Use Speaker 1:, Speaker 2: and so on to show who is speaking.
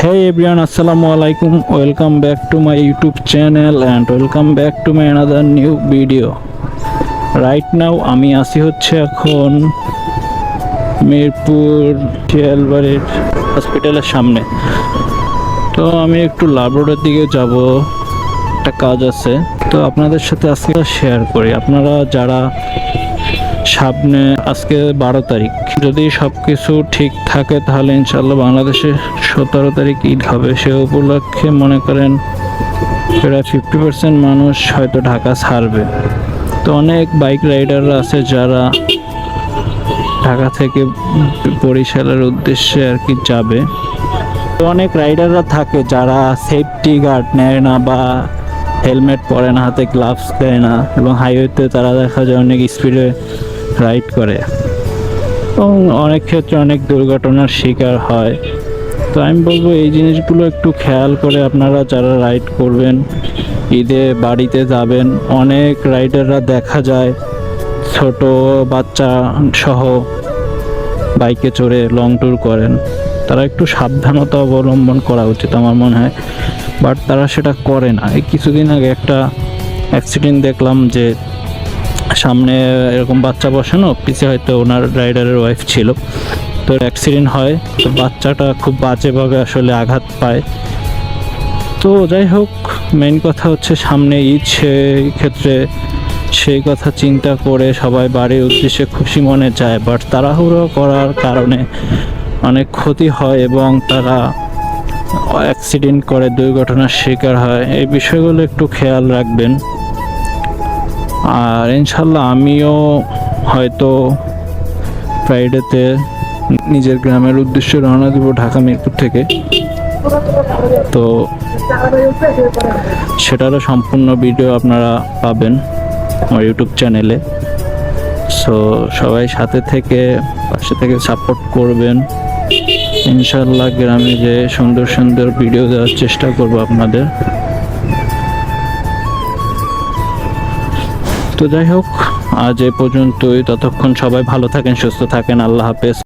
Speaker 1: Hey everyone, assalamu alaikum. Welcome back to my YouTube channel and welcome back to my another new video. Right now আমি আছি হচ্ছে এখন মিরপুর শিয়ালবাড়ির হসপিটালের সামনে তো আমি একটু লাভ রোডের দিকে যাব একটা কাজ আছে তো আপনাদের সাথে আজকে শেয়ার করি আপনারা যারা সামনে আজকে বারো তারিখ যদি সব কিছু ঠিক থাকে, তাহলে ইনশাল্লাহ বাংলাদেশে সতেরো তারিখ ঈদ হবে। সে উপলক্ষে মনে করেন প্রায় ফিফটি পার্সেন্ট মানুষ হয়তো ঢাকা ছাড়বে। তো অনেক বাইক রাইডাররা আছে যারা ঢাকা থেকে বরিশালের উদ্দেশ্যে আর কি যাবে। তো অনেক রাইডাররা থাকে যারা সেফটি গার্ড নেয় না বা হেলমেট পরে না, হাতে গ্লাভস দেয় না এবং হাইওয়েতে তারা দেখা যায় অনেক স্পিডে রাইড করে। এবং অনেক ক্ষেত্রে অনেক দুর্ঘটনার শিকার হয়। তো আমি বলব এই জিনিসগুলো একটু খেয়াল করে আপনারা যারা রাইড করবেন, ঈদে বাড়িতে যাবেন, অনেক রাইডাররা দেখা যায় ছোট বাচ্চা সহ বাইকে চড়ে লং ট্যুর করেন। তারা একটু সাবধানতা অবলম্বন করা উচিত আমার মনে হয়। বাট তারা সেটা করে না। এই কিছুদিন আগে একটা অ্যাক্সিডেন্ট দেখলাম যে সামনে এরকম বাচ্চা বসানো, পিছে হয়তো ওনার রাইডারের ওয়াইফ ছিল। তো অ্যাক্সিডেন্ট হয়, তো বাচ্চাটা খুব বাজেভাবে আসলে আঘাত পায়। তো যাই হোক মেন কথা হচ্ছে সামনে সেই ক্ষেত্রে সেই কথা চিন্তা করে সবাই বাড়ির উদ্দেশ্যে খুশি মনে যায় বাট তাড়াহুড়ো করার কারণে অনেক ক্ষতি হয় এবং তারা অ্যাক্সিডেন্ট করে, দুর্ঘটনার শিকার হয়। এই বিষয়গুলো একটু খেয়াল রাখবেন। আর ইনশাল্লাহ আমিও হয়তো ফ্রাইডেতে নিজের গ্রামের উদ্দেশ্যে রওনা দেবো ঢাকা মিরপুর থেকে। তো সেটারও সম্পূর্ণ ভিডিও আপনারা পাবেন আমার ইউটিউব চ্যানেলে সো সবাই সাথে থেকে পাশে থেকে সাপোর্ট করবেন। ইনশাল্লাহ গ্রামে যে সুন্দর সুন্দর ভিডিও দেওয়ার চেষ্টা করব আপনাদের। তো যাই হোক আজ এ পর্যন্তই। ততক্ষণ সবাই ভালো থাকেন সুস্থ থাকেন। আল্লাহ হাফেজ।